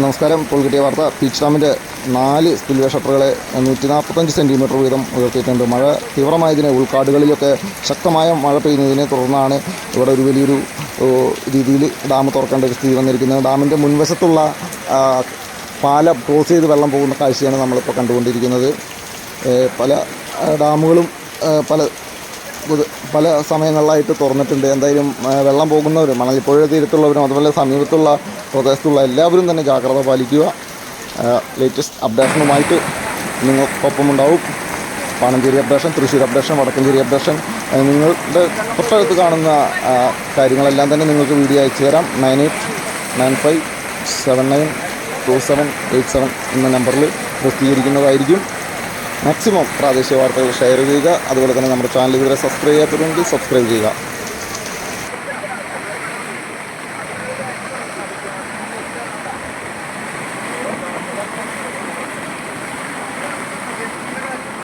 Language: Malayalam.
നമസ്കാരം. ഇപ്പോൾ കിട്ടിയ വാർത്ത പീച്ച് ഡാമിന്റെ നാല് സ്പിൽവേ ഷട്ടറുകളെ നൂറ്റി നാൽപ്പത്തഞ്ച് സെന്റിമീറ്റർ വീതം ഉയർത്തിയിട്ടുണ്ട്. മഴ തീവ്രമായതിനെ ഉൾക്കാടുകളിലൊക്കെ ശക്തമായ മഴ പെയ്യുന്നതിനെ തുടർന്നാണ് ഇവിടെ ഒരു വലിയൊരു രീതിയിൽ ഡാം തുറക്കേണ്ട ഒരു സ്ഥിതി വന്നിരിക്കുന്നത്. ഡാമിന്റെ മുൻവശത്തുള്ള പാലം ക്രോസ് ചെയ്ത് വെള്ളം പോകുന്ന കാഴ്ചയാണ് നമ്മളിപ്പോൾ കണ്ടുകൊണ്ടിരിക്കുന്നത്. പല ഡാമുകളും പല പല സമയങ്ങളിലായിട്ട് തുറന്നിട്ടുണ്ട്. എന്തായാലും വെള്ളം പോകുന്നവരും മണലിപ്പുഴ തീരത്തുള്ളവരും അതുപോലെ സമീപത്തുള്ള പ്രദേശത്തുള്ള എല്ലാവരും തന്നെ ജാഗ്രത പാലിക്കുക. ലേറ്റസ്റ്റ് അപ്ഡേഷനുമായിട്ട് നിങ്ങൾക്കൊപ്പം ഉണ്ടാവും Panancherry updation Thrissur updation Vadakkanchery updation നിങ്ങളുടെ തൊട്ടടുത്ത് കാണുന്ന കാര്യങ്ങളെല്ലാം തന്നെ നിങ്ങൾക്ക് വീഡിയോ അയച്ചു തരാം. Nine eight nine five seven nine two seven eight seven എന്ന നമ്പറിൽ പ്രസിദ്ധീകരിക്കുന്നതായിരിക്കും. മാക്സിമം പ്രാദേശിക വാർത്തകൾ ഷെയർ ചെയ്യുക. അതുപോലെ തന്നെ നമ്മുടെ ചാനൽ ഇതുവരെ സബ്സ്ക്രൈബ് ചെയ്യാത്തതുകൊണ്ട് സബ്സ്ക്രൈബ് ചെയ്യുക.